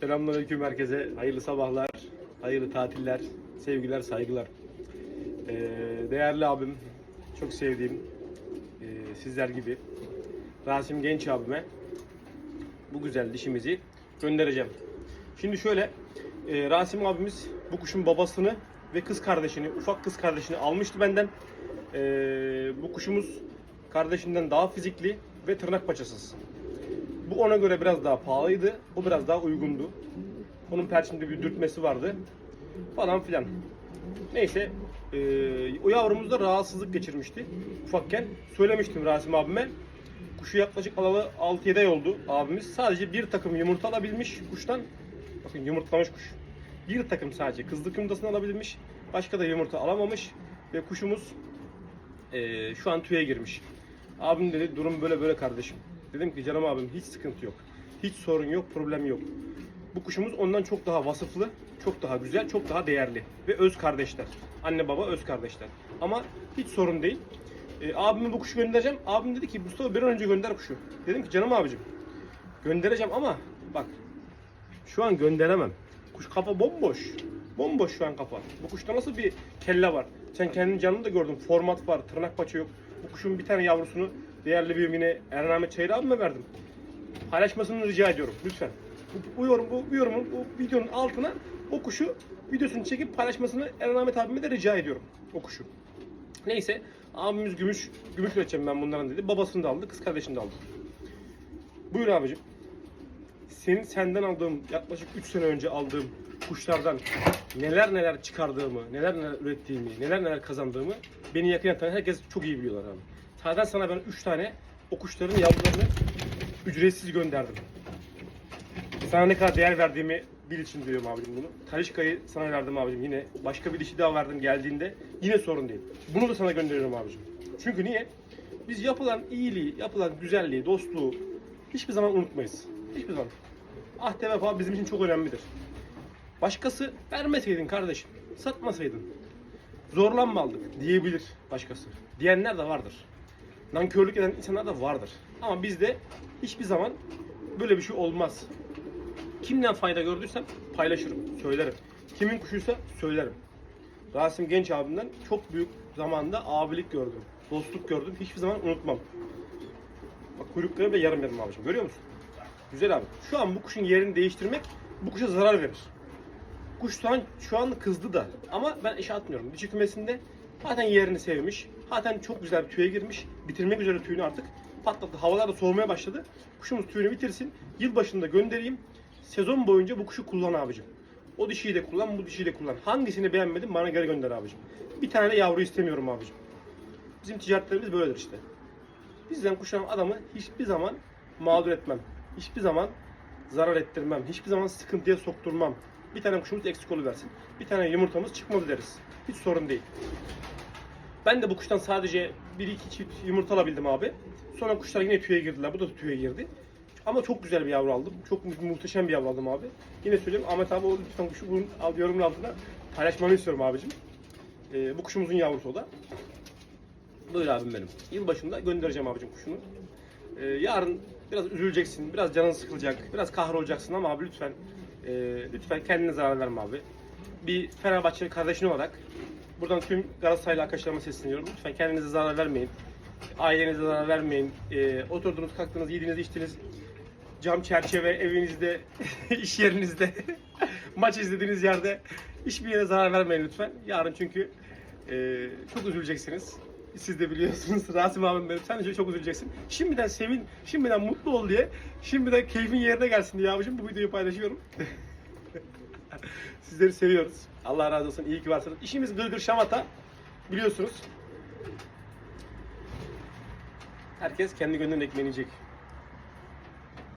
Selamünaleyküm herkese. Hayırlı sabahlar, hayırlı tatiller, sevgiler, saygılar. Ee, değerli abim, çok sevdiğim e, sizler gibi Rasim Genç abime bu güzel dişimizi göndereceğim. Şimdi şöyle, e, Rasim abimiz bu kuşun babasını ve kız kardeşini, ufak kız kardeşini almıştı benden. E, bu kuşumuz kardeşinden daha fizikli ve tırnak paçasız. Bu ona göre biraz daha pahalıydı. Bu biraz daha uygundu. Onun perçimde bir dürtmesi vardı. Falan filan. Neyse. eee, o yavrumuz da rahatsızlık geçirmişti. Ufakken. Söylemiştim Rasim abime. Kuşu yaklaşık alalı 6-7 ay oldu abimiz. Sadece bir takım yumurta alabilmiş kuştan. Bakın yumurtlamış kuş. Bir takım sadece kızlık yumurtasını alabilmiş. Başka da yumurta alamamış. Ve kuşumuz eee, şu an tüye girmiş. Abim dedi durum böyle böyle kardeşim. Dedim ki canım abim hiç sıkıntı yok. Hiç sorun yok, problem yok. Bu kuşumuz ondan çok daha vasıflı, çok daha güzel, çok daha değerli. Ve öz kardeşler. Anne baba öz kardeşler. Ama hiç sorun değil. E, abime bu kuşu göndereceğim. Abim dedi ki Mustafa bir an önce gönder kuşu. Dedim ki canım abicim göndereceğim ama bak şu an gönderemem. Kuş kafa bomboş. Bomboş şu an kafa. Bu kuşta nasıl bir kelle var? Sen kendin canını da gördün. Format var, tırnak paça yok. Bu kuşun bir tane yavrusunu değerli büyümüne Eren Ahmet Çayır abime verdim. Paylaşmasını rica ediyorum lütfen. Bu, bu, yorum, bu, bu yorumun, bu videonun altına o kuşu videosunu çekip paylaşmasını Eren Ahmet abime de rica ediyorum. O kuşu. Neyse abimiz gümüş, gümüş üreteceğim ben bunların dedi. Babasını da aldı, kız kardeşini de aldı. Buyur abicim senin senden aldığım yaklaşık 3 sene önce aldığım kuşlardan neler neler çıkardığımı, neler neler ürettiğimi, neler neler kazandığımı beni yakından tanıyan herkes çok iyi biliyorlar abi. Zaten sana ben 3 tane o kuşların yavrularını ücretsiz gönderdim. Sana ne kadar değer verdiğimi bil için diyorum abicim bunu. Talişka'yı sana verdim abicim yine. Başka bir dişi daha verdim geldiğinde. Yine sorun değil. Bunu da sana gönderiyorum abicim. Çünkü niye? Biz yapılan iyiliği, yapılan güzelliği, dostluğu hiçbir zaman unutmayız. Hiçbir zaman. Ahde vefa bizim için çok önemlidir. Başkası vermeseydin kardeşim, satmasaydın, zorlanma aldık diyebilir başkası. Diyenler de vardır. Nankörlük eden insanlar da vardır. Ama bizde hiçbir zaman böyle bir şey olmaz. Kimden fayda gördüysem paylaşırım, söylerim. Kimin kuşuysa söylerim. Rasim Genç abimden çok büyük zamanda abilik gördüm. Dostluk gördüm. Hiçbir zaman unutmam. Bak kuyrukları bile yarım yarım abicim. Görüyor musun? Güzel abi. Şu an bu kuşun yerini değiştirmek bu kuşa zarar verir. Kuş şu an, şu an kızdı da. Ama ben işe atmıyorum. Dişi kümesinde zaten yerini sevmiş. Zaten çok güzel bir tüye girmiş. Bitirmek üzere tüyünü artık. Patlattı. Havalar da soğumaya başladı. Kuşumuz tüyünü bitirsin. Yılbaşında göndereyim. Sezon boyunca bu kuşu kullan abicim. O dişiyi de kullan, bu dişiyi de kullan. Hangisini beğenmedin bana geri gönder abicim. Bir tane de yavru istemiyorum abicim. Bizim ticaretlerimiz böyledir işte. Bizden kuşanan adamı hiçbir zaman mağdur etmem. Hiçbir zaman zarar ettirmem. Hiçbir zaman sıkıntıya sokturmam. Bir tane kuşumuz eksik oluversin. Bir tane yumurtamız çıkmadı deriz. Hiç sorun değil. Ben de bu kuştan sadece bir iki çift yumurta alabildim abi. Sonra kuşlar yine tüye girdiler. Bu da tüye girdi. Ama çok güzel bir yavru aldım. Çok mu- muhteşem bir yavru aldım abi. Yine söyleyeyim Ahmet abi o lütfen kuşu bunun yorumun altına paylaşmanı istiyorum abicim. Ee, bu kuşumuzun yavrusu o da. Buyur abim benim. Yılbaşında göndereceğim abicim kuşunu. Ee, yarın biraz üzüleceksin, biraz canın sıkılacak, biraz kahrolacaksın ama abi lütfen e, lütfen kendine zarar verme abi. Bir Fenerbahçeli kardeşin olarak buradan tüm Galatasaraylı arkadaşlarıma sesleniyorum. Lütfen kendinize zarar vermeyin. Ailenize zarar vermeyin. Ee, oturdunuz, kalktınız, yediğiniz, içtiniz. Cam çerçeve evinizde, iş yerinizde, maç izlediğiniz yerde hiçbir yere zarar vermeyin lütfen. Yarın çünkü e, çok üzüleceksiniz. Siz de biliyorsunuz Rasim abim benim. Sen de çok üzüleceksin. Şimdiden sevin, şimdiden mutlu ol diye, şimdiden keyfin yerine gelsin diye abicim bu videoyu paylaşıyorum. Sizleri seviyoruz. Allah razı olsun. İyi ki varsınız. İşimiz gırgır şamata. Biliyorsunuz. Herkes kendi gönlünün ekmeğini yiyecek.